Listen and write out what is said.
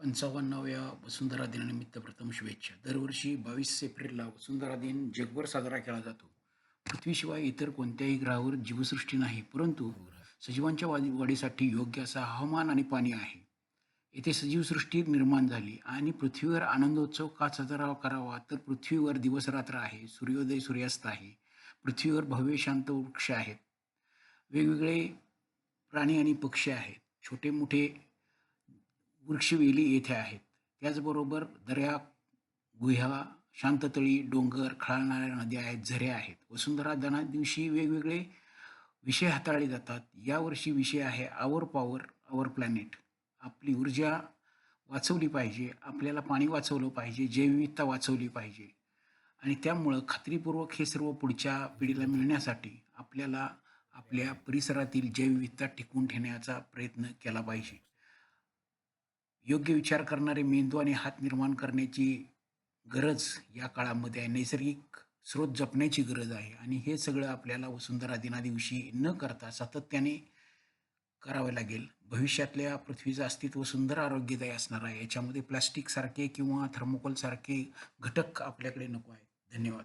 पंचावन्नाव्या वसुंधरा दिनानिमित्त प्रथम शुभेच्छा. दरवर्षी बावीस एप्रिलला वसुंधरा दिन जगभर साजरा केला जातो. पृथ्वीशिवाय इतर कोणत्याही ग्रहावर जीवसृष्टी नाही परंतु सजीवांच्या वाढी वाढीसाठी योग्य असा हवामान आणि पाणी आहे. येथे सजीवसृष्टी निर्माण झाली आणि पृथ्वीवर आनंदोत्सव का साजरा करावा? तर पृथ्वीवर दिवसरात्र आहे सूर्योदय सूर्यास्त आहे पृथ्वीवर भव्य शांत वृक्ष आहेत. वेगवेगळे प्राणी आणि पक्षी आहेत. छोटे मोठे वृक्षवेली येथे आहेत. त्याचबरोबर दर्या गुह्या शांततळी डोंगर खळणाऱ्या नद्या आहेत झरे आहेत. वसुंधरा दना दिवशी वेगवेगळे विषय हाताळले जातात. यावर्षी विषय आहे आवर पॉवर आवर प्लॅनेट आपली ऊर्जा वाचवली पाहिजे आपल्याला पाणी वाचवलं पाहिजे जैवविविधता वाचवली पाहिजे. आणि त्यामुळं खात्रीपूर्वक हे सर्व पुढच्या पिढीला मिळण्यासाठी आपल्याला आपल्या परिसरातील जैवविविधता टिकवून ठेवण्याचा प्रयत्न केला पाहिजे. योग्य विचार करणारे मेंदू आणि हात निर्माण करण्याची गरज या काळामध्ये आहे. नैसर्गिक स्रोत जपण्याची गरज आहे. आणि हे सगळं आपल्याला वसुंधरा दिना दिवशी न करता सातत्याने करावे लागेल. भविष्यातल्या पृथ्वीचं अस्तित्व सुंदर आरोग्यदायी असणार आहे. याच्यामध्ये प्लास्टिकसारखे किंवा थर्मोकोलसारखे घटक आपल्याकडे नको आहेत. धन्यवाद.